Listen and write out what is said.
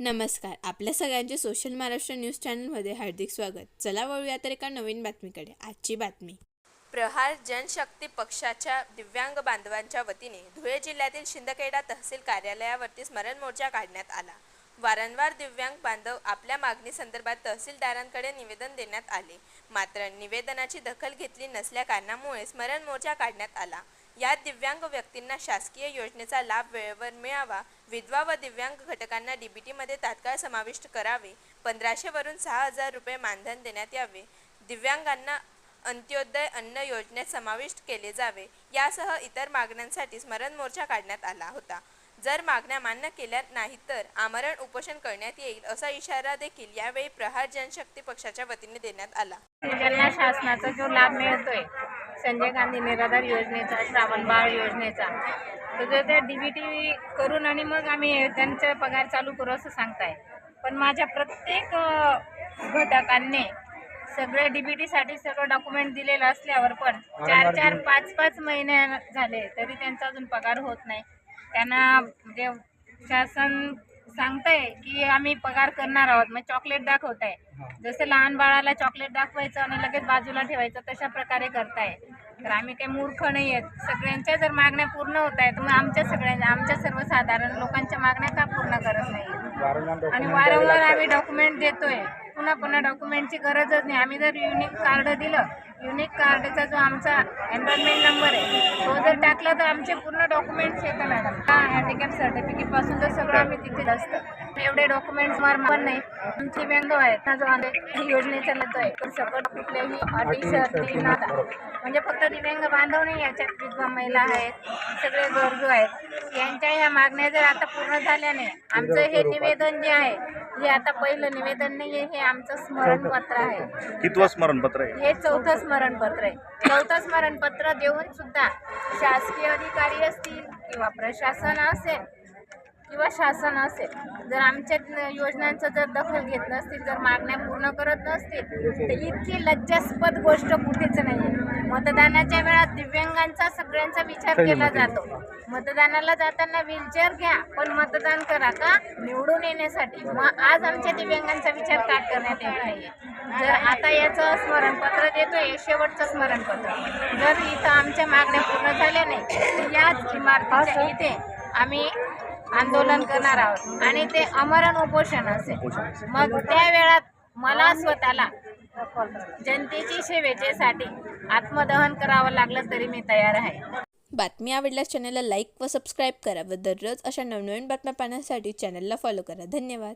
नमस्कार. आपल्या सगळ्यांचे सोशल महाराष्ट्र न्यूज चॅनलमध्ये हार्दिक स्वागत. चला वळूया तर एका नवीन बातमीकडे. आजची बातमी. प्रहार जनशक्ती पक्षाच्या दिव्यांग बांधवांच्या वतीने धुळे जिल्ह्यातील शिंदखेडा तहसील कार्यालयावरती स्मरण मोर्चा काढण्यात आला. वारंवार दिव्यांग बांधव आपल्या मागणी संदर्भात तहसीलदारांकडे निवेदन देण्यात आले. मात्र निवेदनाची दखल घेतली नसल्या कारणामुळे स्मरण मोर्चा काढण्यात आला. या दिव्यांग व्यक्तींना शासकीय योजनेचा लाभ वेळेवर मिळावा. विधवा व दिव्यांग घटकांना डीबीटीमध्ये तात्काळ समाविष्ट करावे. पंधराशेवरून सहा हजार रुपये मानधन देण्यात यावे. दिव्यांगांना अंत्योदय अन्न योजनेत समाविष्ट केले जावे. यासह इतर मागण्यांसाठी स्मरण मोर्चा काढण्यात आला होता. जर मागण्या मान्य केल्या नाही तर आमरण उपोषण करण्यात येईल असा इशारा देखील यावेळी प्रहार जनशक्ती पक्षाच्या वतीने देण्यात आला. शासनाचा जो लाभ मिळतोय संजय गांधी निराधार योजनेचा श्रावण बाळ योजनेचा. तर जर त्या डीबीटी करून आणि मग आम्ही त्यांचा पगार चालू करू असं सांगताय. पण माझ्या प्रत्येक घटकांनी सगळे डीबीटीसाठी सगळं डॉक्युमेंट दिलेलं असल्यावर पण चार चार पाच पाच महिने झाले तरी त्यांचा अजून पगार होत नाही. त्यांना म्हणजे शासन सांगतंय की आम्ही पगार करणार आहोत. मग चॉकलेट दाखवत आहे जसं लहान बाळाला चॉकलेट दाखवायचं आणि लगेच बाजूला ठेवायचं तशा प्रकारे करताय. तर आम्ही काही मूर्ख नाही आहेत. सगळ्यांच्या जर मागण्या पूर्ण होत आहेत मग आमच्या सगळ्यांच्या आमच्या सर्वसाधारण लोकांच्या मागण्या का पूर्ण करत नाही आणि वारंवार आम्ही डॉक्युमेंट देतोय. पुन्हा पुन्हा डॉक्युमेंटची गरजच नाही. आम्ही जर युनिक कार्ड दिलं युनिक कार्डचा जो आमचा एनरोलमेंट नंबर आहे तो जर टाकला तर आमचे पूर्ण डॉक्युमेंट्स येतं मॅडम. हँडिकॅप सर्टिफिकेटपासून तर सगळं आम्ही तिथे असतं एवढे डॉक्युमेंट्स मार पण नाही. आमचे बँक आहेत ना जो आम्ही योजनेचा लढतो आहे. तर सकट कुठल्याही अटी शर्ती नादा म्हणजे फक्त दिव्यांग बांधव नाही याच्यात विधवा महिला आहेत. सगळे गरजू आहेत. यांच्या ह्या मागण्या जर आता पूर्ण झाल्या नाही आमचं हे निवेदन जे आहे हे आता पहिलं निवेदन नाही आहे हे आमचं स्मरणपत्र आहे. कितवं स्मरणपत्र आहे? हे चौथं स्मरणपत्र आहे. चौथं स्मरणपत्र देऊन सुद्धा शासकीय अधिकारी असतील किंवा प्रशासन असेल किंवा शासन असेल जर आमच्या योजनांचं जर दखल घेत नसतील जर मागण्या पूर्ण करत नसतील तर इतकी लज्जास्पद गोष्ट कुठेच नाही आहे मतदानाच्या वेळात दिव्यांगांचा सगळ्यांचा विचार केला जातो. मतदानाला जाताना व्हीलचेअर घ्या पण मतदान करा का? निवडून येण्यासाठी. मग आज आमच्या दिव्यांगांचा विचार का करण्यात येत नाहीये? जर आता याचं स्मरणपत्र देतोय शेवटचं स्मरणपत्र. जर इथं आमच्या मागण्या पूर्ण झाल्या नाही तर याच इमारतीच्या इथे आम्ही आंदोलन करणार आहोत. आणि ते अमरण उपोषण असेल. मग त्या वेळात मला स्वतःला जनतेची सेवेच्यासाठी आत्मदहन करावं लागलं तरी मी तयार आहे. बातमी आवडल्यास चॅनलला लाईक व सबस्क्राईब करा व दररोज अशा नवनवीन बातम्या पाहण्यासाठी चॅनलला फॉलो करा. धन्यवाद.